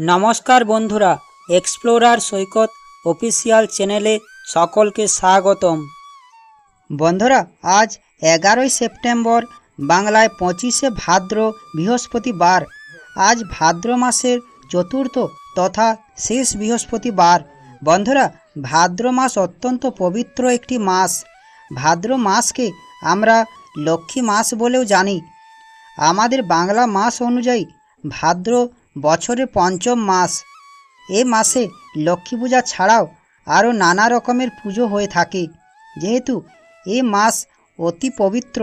নমস্কার বন্ধুরা এক্সপ্লোরার সৈকত অফিসিয়াল চ্যানেলে সকলকে স্বাগতম। বন্ধুরা, আজ এগারোই সেপ্টেম্বর, বাংলায় পঁচিশে ভাদ্র বৃহস্পতিবার। আজ ভাদ্র মাসের চতুর্থ তথা শেষ বৃহস্পতিবার। বন্ধুরা, ভাদ্র মাস অত্যন্ত পবিত্র একটি মাস। ভাদ্র মাসকে আমরা লক্ষ্মী মাস বলেও জানি। আমাদের বাংলা মাস অনুযায়ী ভাদ্র বছরের পঞ্চম মাস। এ মাসে লক্ষ্মী পূজা ছাড়াও আরও নানা রকমের পুজো হয়ে থাকে। যেহেতু এ মাস অতি পবিত্র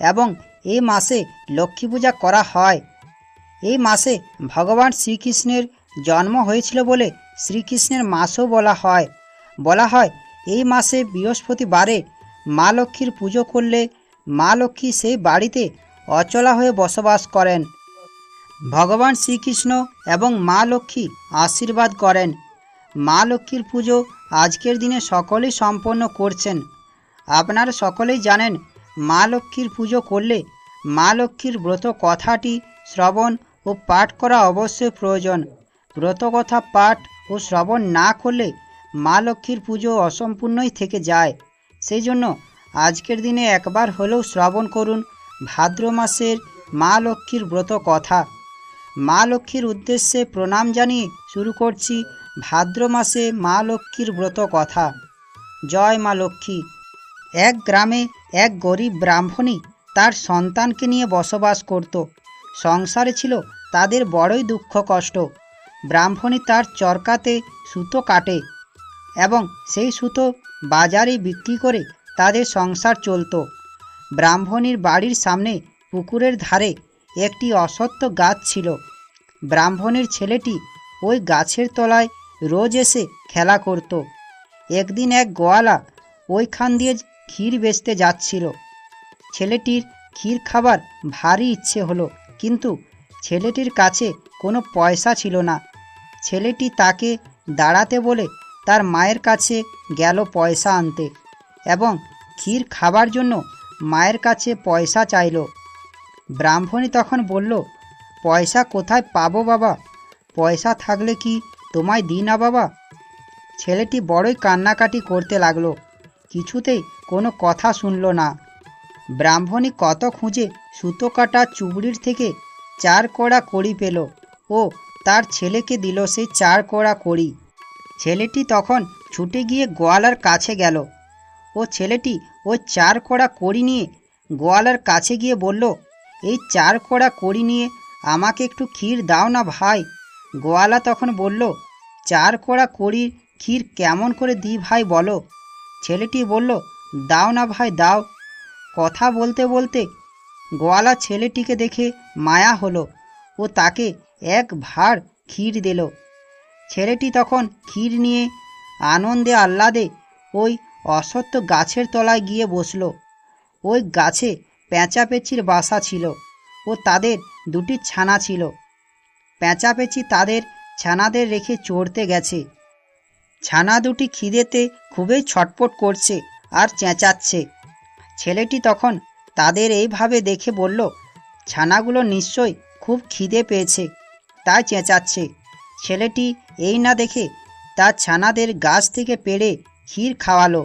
এবং এ মাসে লক্ষ্মী পূজা করা হয়। এই মাসে ভগবান শ্রীকৃষ্ণের জন্ম হয়েছিল বলে শ্রীকৃষ্ণের মাসও বলা হয়। বলা হয়, এই মাসে বৃহস্পতিবারে মা লক্ষ্মীর পুজো করলে মা লক্ষ্মী সেই বাড়িতে অচলা হয়ে বসবাস করেন। ভগবান শ্রীকৃষ্ণ এবং মা লক্ষ্মী আশীর্বাদ করেন। মা লক্ষ্মীর পুজো আজকের দিনে সকলেই সম্পন্ন করছেন। আপনারা সকলেই জানেন মা লক্ষ্মীর পুজো করলে মা লক্ষ্মীর ব্রত কথাটি শ্রবণ ও পাঠ করা অবশ্যই প্রয়োজন। ব্রত কথা পাঠ ও শ্রবণ না করলে মা লক্ষ্মীর পুজো অসম্পূর্ণই থেকে যায়। সেই জন্য আজকের দিনে একবার হলেও শ্রবণ করুন ভাদ্র মাসের মা লক্ষ্মীর ব্রত কথা। মা লক্ষ্মীর উদ্দেশ্যে প্রণাম জানিয়ে শুরু করছি ভাদ্র মাসে মা লক্ষ্মীর ব্রত কথা। জয় মা লক্ষ্মী। এক গ্রামে এক গরিব ব্রাহ্মণী তার সন্তানকে নিয়ে বসবাস করত। সংসারে ছিল তাদের বড়ই দুঃখ কষ্ট। ব্রাহ্মণী তার চরকাতে সুতো কাটে এবং সেই সুতো বাজারে বিক্রি করে তাদের সংসার চলতো। ব্রাহ্মণীর বাড়ির সামনে পুকুরের ধারে একটি অসত্য গাছ ছিল। ব্রাহ্মণের ছেলেটি ওই গাছের তলায় রোজ এসে খেলা করত। একদিন এক গোয়ালা ওইখান দিয়ে ক্ষীর বেচতে যাচ্ছিল। ছেলেটির ক্ষীর খাবার ভারী ইচ্ছে হলো, কিন্তু ছেলেটির কাছে কোনো পয়সা ছিল না। ছেলেটি তাকে দাঁড়াতে বলে তার মায়ের কাছে গেল পয়সা আনতে এবং ক্ষীর খাবার জন্য মায়ের কাছে পয়সা চাইল। ব্রাহ্মণী তখন বলল, পয়সা কোথায় পাবো বাবা? পয়সা থাকলে কি তোমায় দিই না বাবা? ছেলেটি বড়ই কান্নাকাটি করতে লাগল, কিছুতেই কোনো কথা শুনল না। ব্রাহ্মণী কত খুঁজে সুতো কাটা চুবড়ির থেকে চার কড়া কড়ি পেল ও তার ছেলেকে দিল সেই চার কড়া কড়ি। ছেলেটি তখন ছুটে গিয়ে গোয়ালার কাছে গেল ও ছেলেটি ওই চার কড়া কড়ি নিয়ে গোয়ালার কাছে গিয়ে বলল এই চার কড়া কড়ি নিয়ে আমাকে একটু ক্ষীর দাও না ভাই। গোয়ালা তখন বলল, চার কড়া কড়ির ক্ষীর কেমন করে দিই ভাই বলো? ছেলেটি বলল, দাও না ভাই, দাও। কথা বলতে বলতে গোয়ালা ছেলেটিকে দেখে মায়া হলো ও তাকে এক ভার ক্ষীর দিল। ছেলেটি তখন ক্ষীর নিয়ে আনন্দে আহ্লাদে ওই অসত্য গাছের তলায় গিয়ে বসল। ওই গাছে পেঁচাপেচির বাসা ছিল ও তাদের দুটি ছানা ছিল। পেঁচাপেচি তাদের ছানাদের রেখে চড়তে গেছে। ছানা দুটি খিদেতে খুবই ছটপট করছে আর চেঁচাচ্ছে। ছেলেটি তখন তাদের এইভাবে দেখে বলল, ছানাগুলো নিশ্চয় খুব খিদে পেয়েছে। তাই চেঁচাচ্ছে। ছেলেটি এই না দেখে তার ছানাদের গাছ থেকে পেড়ে ক্ষীর খাওয়ালো।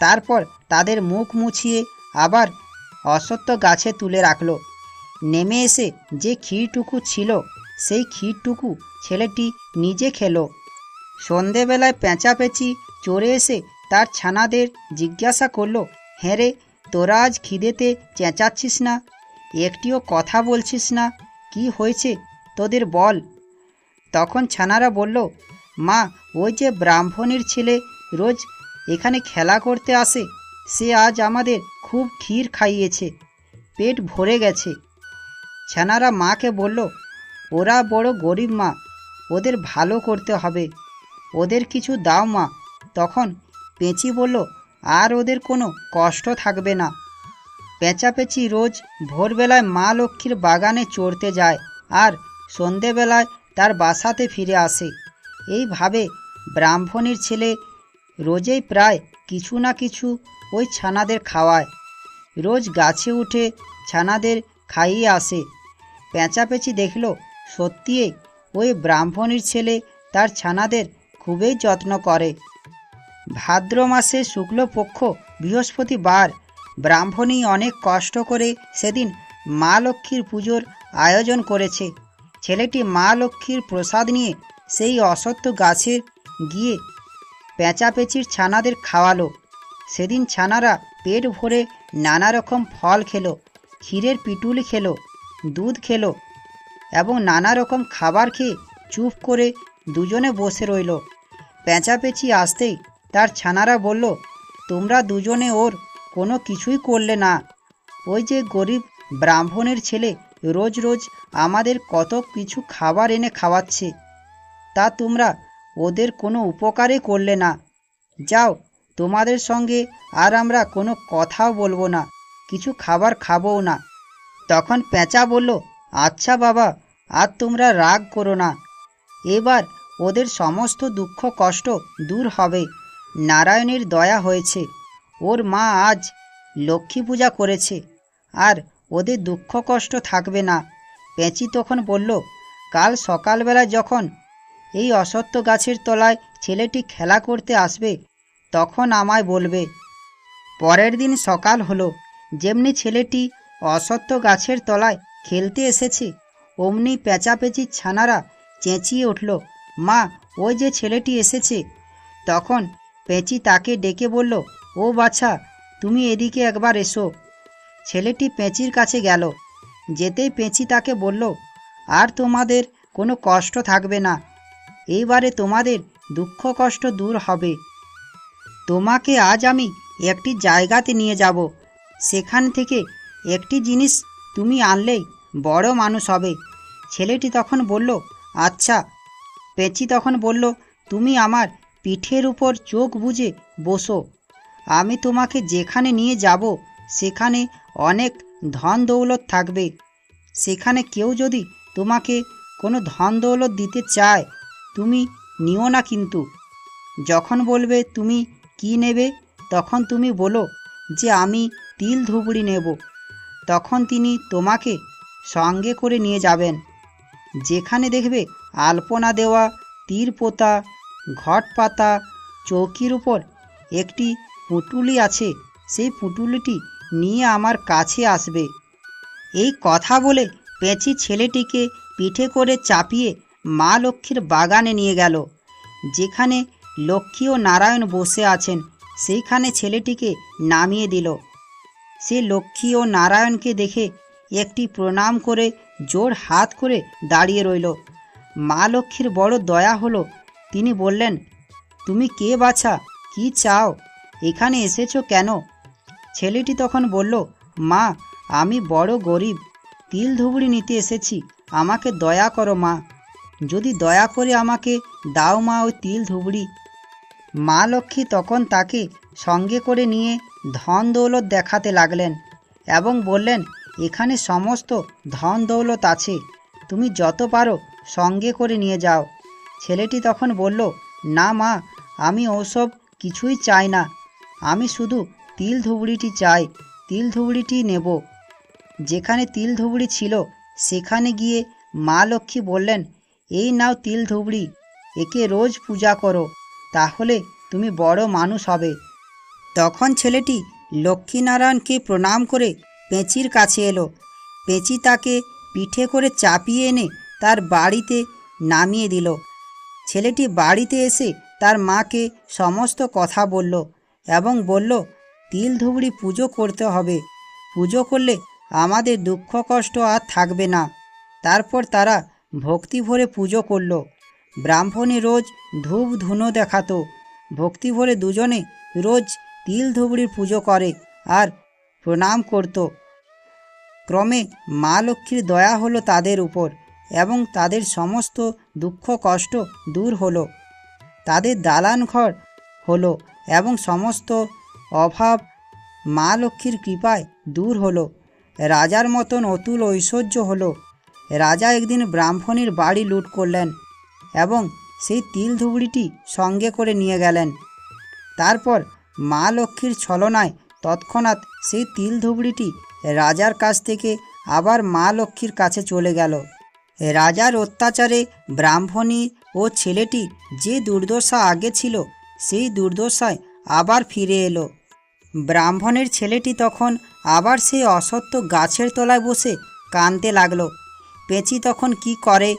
তারপর তাদের মুখ মুছিয়ে আবার অসত্য গাছে তুলে রাখল। নেমে এসে যে ক্ষীরটুকু ছিল, সেই ক্ষীরটুকু ছেলেটি নিজে খেলো। সন্ধেবেলায় পেঁচাপেচি চড়ে এসে তার ছানাদের জিজ্ঞাসা করল হ্যাঁ রে, তোরা আজ খিদেতে চেঁচাচ্ছিস না? একটিও কথা বলছিস না? কি হয়েছে? তোদের বল। তখন ছানারা বলল, মা, ওই যে ব্রাহ্মণীর ছেলে রোজ এখানে খেলা করতে আসে। সে আজ আমাদের খুব ক্ষীর খাইয়েছে, পেট ভরে গেছে। ছানারা মাকে বলল, ওরা বড় গরিব মা, ওদের ভালো করতে হবে। ওদের কিছু দাও মা। তখন পেঁচি বলল, আর ওদের কোনো কষ্ট থাকবে না। পেঁচাপেচি রোজ ভোরবেলায় মা লক্ষ্মীর বাগানে চড়তে যায় আর সন্ধেবেলায় তার বাসাতে ফিরে আসে। এইভাবে ব্রাহ্মণের ছেলে রোজেই প্রায় কিছু না কিছু ওই ছানাদের খাওয়ায়। রোজ গাছে উঠে ছানাদের খাইয়ে আসে। পেঁচাপেচি দেখল সত্যিই ওই ব্রাহ্মণীর ছেলে তার ছানাদের খুবই যত্ন করে। ভাদ্র মাসে শুক্লপক্ষ বৃহস্পতিবার ব্রাহ্মণী অনেক কষ্ট করে সেদিন মা লক্ষ্মীর পুজোর আয়োজন করেছে। ছেলেটি মা লক্ষ্মীর প্রসাদ নিয়ে সেই অসত্য গাছে গিয়ে পেঁচাপেচির ছানাদের খাওয়ালো। সেদিন ছানারা পেট ভরে নানা রকম ফল খেলো, ক্ষীরের পিটুলি খেলো, দুধ খেলো এবং নানা রকম খাবার খেয়ে চুপ করে দুজনে বসে রইল। পেঁচাপেচি আসতেই তার ছানারা বলল, তোমরা দুজনে ওর কোনো কিছুই করলে না। ওই যে গরিব ব্রাহ্মণের ছেলে রোজ রোজ আমাদের কত কিছু খাবার এনে খাওয়াচ্ছে, তা তোমরা ওদের কোনো উপকারই করলে না। যাও, তোমাদের সঙ্গে আর আমরা কোনো কথাও বলব না, কিছু খাবার খাবও না। তখন পেঁচা বলল আচ্ছা বাবা, আর তোমরা রাগ করো না। এবার ওদের সমস্ত দুঃখ কষ্ট দূর হবে। নারায়ণের দয়া হয়েছে। ওর মা আজ লক্ষ্মী পূজা করেছে, আর ওদের দুঃখ কষ্ট থাকবে না। পেঁচি তখন বলল, কাল সকালবেলা যখন এই অসত্য গাছের তলায় ছেলেটি খেলা করতে আসবে, তখন আমায় বলবে, পরের দিন সকাল হলো, যেমনি ছেলেটি অসত্য গাছের তলায় খেলতে এসেছে, অমনি পেঁচাপেচির ছানারা চেঁচিয়ে উঠল, মা, ওই যে ছেলেটি এসেছে। তখন পেঁচি তাকে ডেকে বলল, ও বাছা, তুমি এদিকে একবার এসো। ছেলেটি পেঁচির কাছে গেল, যেতেই পেঁচি তাকে বলল, আর তোমাদের কোনো কষ্ট থাকবে না এইবারে তোমাদের দুঃখ কষ্ট দূর হবে। তোমাকে আজ আমি একটি জায়গাতে নিয়ে যাব। সেখান থেকে একটি জিনিস তুমি আনলেই বড় মানুষ হবে। ছেলেটি তখন বলল আচ্ছা। পেঁচি তখন বলল, তুমি আমার পিঠের উপর চোখ বুজে বসো। আমি তোমাকে যেখানে নিয়ে যাব, সেখানে অনেক ধন দৌলত থাকবে। সেখানে কেউ যদি তোমাকে কোনো ধন দৌলত দিতে চায় তুমি নিও না কিন্তু। যখন বলবে তুমি কি নেবে, তখন তুমি বলো যে আমি তিল ধুবড়ি নেব। তখন তিনি তোমাকে সঙ্গে করে নিয়ে যাবেন। যেখানে দেখবে আলপনা দেওয়া তীর পোতা, ঘট পাতা, চৌকির উপর একটি পুটুলি আছে, সেই পুটুলিটি নিয়ে আমার কাছে আসবে। এই কথা বলে পেঁচি ছেলেটিকে পিঠে করে চাপিয়ে মা লক্ষ্মীর বাগানে নিয়ে গেল। যেখানে লক্ষ্মী ও নারায়ণ বসে আছেন, সেইখানে ছেলেটিকে নামিয়ে দিল। সে লক্ষ্মী ও নারায়ণকে দেখে একটি প্রণাম করে জোর হাত করে দাঁড়িয়ে রইল। মা লক্ষ্মীর বড় দয়া হলো। তিনি বললেন, তুমি কে বাছা? কি চাও? এখানে এসেছ কেন? ছেলেটি তখন বলল, মা, আমি বড় গরিব। তিল ধুবড়ি নিতে এসেছি। আমাকে দয়া করো মা। যদি দয়া করে আমাকে দাও মা ওই তিল ধুবড়ি। মা লক্ষ্মী তখন তাকে সঙ্গে করে নিয়ে ধন দৌলত দেখাতে লাগলেন এবং বললেন, এখানে সমস্ত ধন দৌলত আছে, তুমি যত পারো সঙ্গে করে নিয়ে যাও। ছেলেটি তখন বলল, না মা, আমি ওসব কিছুই চাই না, আমি শুধু তিল ধুবড়িটি চাই, তিল ধুবড়িটি নেব। যেখানে তিল ধুবড়ি ছিল, সেখানে গিয়ে মা লক্ষ্মী বললেন এই নাও তিল ধুবড়ি, একে রোজ পূজা করো, তাহলে তুমি বড় মানুষ হবে। তখন ছেলেটি লক্ষ্মীনারায়ণকে প্রণাম করে পেঁচির কাছে এলো। পেঁচি তাকে পিঠে করে চাপিয়ে এনে তার বাড়িতে নামিয়ে দিল। ছেলেটি বাড়িতে এসে তার মাকে সমস্ত কথা বলল এবং বলল, তিল ধুবড়ি পুজো করতে হবে। পুজো করলে আমাদের দুঃখ কষ্ট আর থাকবে না। তারপর তারা ভক্তি ভরে পুজো করল। ব্রাহ্মণী রোজ ধূপ ধুনো দেখাতো। ভক্তি ভরে দুজনে রোজ তিল ধুবড়ির পুজো করে আর প্রণাম করত। ক্রমে মা লক্ষ্মীর দয়া হলো তাদের উপর এবং তাদের সমস্ত দুঃখ কষ্ট দূর হলো। তাদের দালান ঘর হলো এবং সমস্ত অভাব মা লক্ষ্মীর কৃপায় দূর হলো। রাজার মতন অতুল ঐশ্বর্য হলো। রাজা একদিন ব্রাহ্মণীর বাড়ি লুট করলেন এবং সেই তিল ধুবড়িটি সঙ্গে করে নিয়ে গেলেন। তারপর মা লক্ষ্মীর ছলনায় তৎক্ষণাৎ সেই তিল ধুবড়িটি রাজার কাছ থেকে আবার মা লক্ষ্মীর কাছে চলে গেল। রাজার অত্যাচারে ব্রাহ্মণী ও ছেলেটি যে দুর্দশা আগে ছিল, সেই দুর্দশায় আবার ফিরে এলো। ব্রাহ্মণের ছেলেটি তখন আবার সেই অসত্য গাছের তলায় বসে কাঁদতে লাগল। পেঁচি তখন কি করে?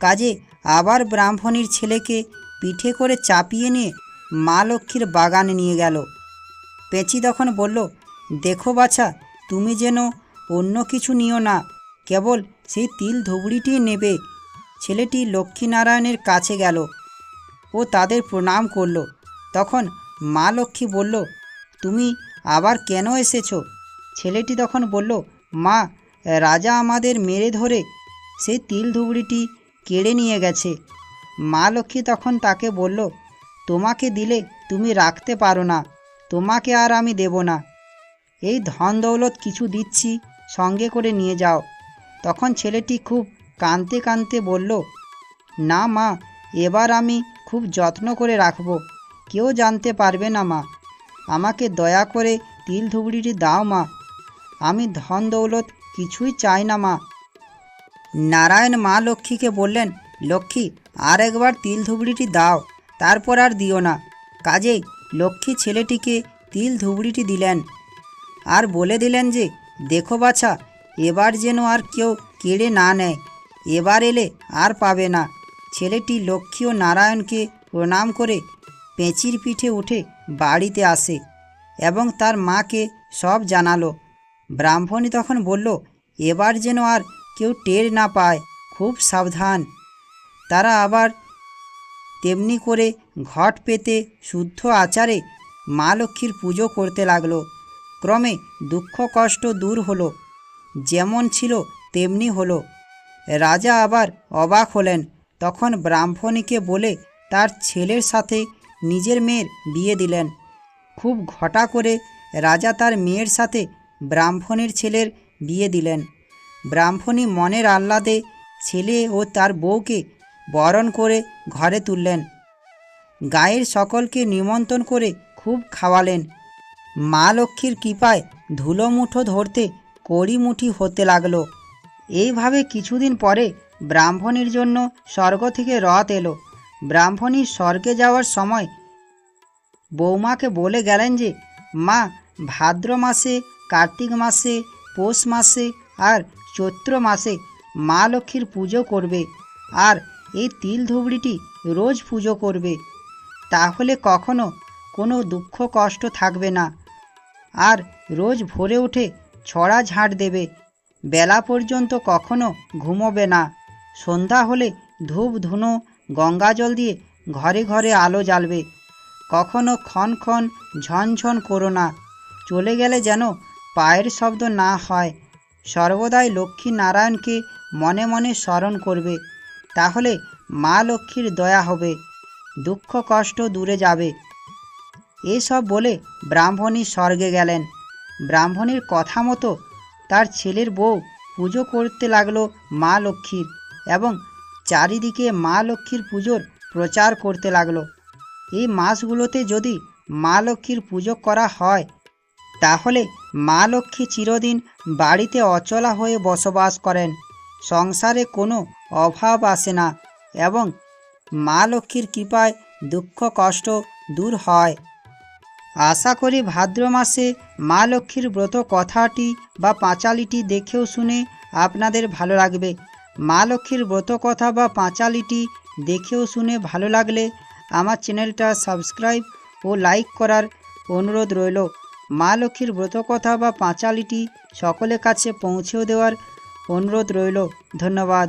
কাজে আবার ব্রাহ্মণীর ছেলেকে পিঠে করে চাপিয়ে নিয়ে মা লক্ষ্মীর বাগানে নিয়ে গেল। পেঁচি তখন বলল, দেখো বাছা, তুমি যেন অন্য কিছু নিও না, কেবল সেই তিল ধুবড়িটি নেবে। ছেলেটি লক্ষ্মীনারায়ণের কাছে গেল ও তাদের প্রণাম করল। তখন মা লক্ষ্মী বলল, তুমি আবার কেন এসেছ? ছেলেটি তখন বলল, মা, রাজা আমাদের মেরে ধরে সেই তিল ধুবড়িটি কেড়ে নিয়ে গেছে। মা লক্ষ্মী তখন তাকে বলল, তোমাকে দিলে তুমি রাখতে পারো না, তোমাকে আর আমি দেব না। এই ধন দৌলত কিছু দিচ্ছি, সঙ্গে করে নিয়ে যাও। তখন ছেলেটি খুব কাঁদতে কাঁদতে বলল, না মা, এবার আমি খুব যত্ন করে রাখব, কেউ জানতে পারবে না মা। আমাকে দয়া করে তিল ধুবড়িটি দাও মা। আমি ধন দৌলত কিছুই চাই না মা নারায়ণ মা লক্ষ্মীকে বললেন, লক্ষ্মী আর একবার তিল ধুবড়িটি দাও, তারপর আর দিও না। কাজেই লক্ষ্মী ছেলেটিকে তিল ধুবড়িটি দিলেন। আর বলে দিলেন যে, দেখো বাছা, এবার যেন আর কেউ কেড়ে না নেয়, এবার এলে আর পাবে না। ছেলেটি লক্ষ্মী ও নারায়ণকে প্রণাম করে পেঁচির পিঠে উঠে বাড়িতে আসে এবং তার মাকে সব জানালো। ব্রাহ্মণী তখন বলল, এবার যেন আর কেউ টের না পায়, খুব সাবধান। তারা আবার তেমনি করে ঘট পেতে শুদ্ধ আচারে মা লক্ষ্মীর পুজো করতে লাগল। ক্রমে দুঃখ কষ্ট দূর হলো, যেমন ছিল তেমনি হলো। রাজা আবার অবাক হলেন, তখন ব্রাহ্মণীকে বলে তার ছেলের সাথে নিজের মেয়ের বিয়ে দিলেন। খুব ঘটা করে রাজা তার মেয়ের সাথে ব্রাহ্মণের ছেলের বিয়ে দিলেন। ব্রাহ্মণী মনের আহ্লাদে ছেলে ও তার বউকে বরণ করে ঘরে তুললেন। গায়ের সকলকে নিমন্ত্রণ করে খুব খাওয়ালেন। মা লক্ষ্মীর কৃপায় ধুলো মুঠো ধরতে কড়িমুঠি হতে লাগল। এইভাবে কিছুদিন পরে ব্রাহ্মণীর জন্য স্বর্গ থেকে রথ এলো। ব্রাহ্মণী স্বর্গে যাওয়ার সময় বৌমাকে বলে গেলেন যে, মা, ভাদ্র মাসে, কার্তিক মাসে, পৌষ মাসে আর চৈত্র মাসে মা লক্ষ্মীর পুজো করবে আর এই তিল ধুবড়িটি রোজ পুজো করবে। তাহলে কখনো কোনো দুঃখ কষ্ট থাকবে না। আর রোজ ভোরে উঠে ছড়া ঝাঁট দেবে। বেলা পর্যন্ত কখনো ঘুমোবে না। সন্ধ্যা হলে ধূপ, ধুনো, গঙ্গা জল দিয়ে ঘরে ঘরে আলো জ্বালবে। কখনো ক্ষণ ক্ষণ ঝনঝন করো না। চলে গেলে যেন পায়ের শব্দ না হয়। সর্বদাই লক্ষ্মী নারায়ণকে মনে মনে স্মরণ করবে। তাহলে মা লক্ষ্মীর দয়া হবে, দুঃখ কষ্ট দূরে যাবে। এসব বলে ব্রাহ্মণী স্বর্গে গেলেন। ব্রাহ্মণীর কথা মতো তার ছেলের বউ পুজো করতে লাগল মা লক্ষ্মীর এবং চারিদিকে মা লক্ষ্মীর পুজোর প্রচার করতে লাগল। এই মাসগুলোতে যদি মা লক্ষ্মীর পুজো করা হয় তাহলে মা লক্ষ্মী চিরদিন বাড়িতে অচলা হয়ে বসবাস করেন। সংসারে কোনো অভাব আসে না এবং মা লক্ষ্মীর কৃপায় দুঃখ কষ্ট দূর হয়। আশা করি ভাদ্র মাসে মা লক্ষ্মীর ব্রত কথাটি বা পাঁচালিটি দেখেও শুনে আপনাদের ভালো লাগবে। মা লক্ষ্মীর ব্রত কথা বা পাঁচালিটি দেখেও শুনে ভালো লাগলে আমার চ্যানেলটা সাবস্ক্রাইব ও লাইক করার অনুরোধ রইল। মা লক্ষ্মীর ব্রতকথা বা পাঁচালিটি সকলের কাছে পৌঁছেও দেওয়ার অনুরোধ রইল। ধন্যবাদ।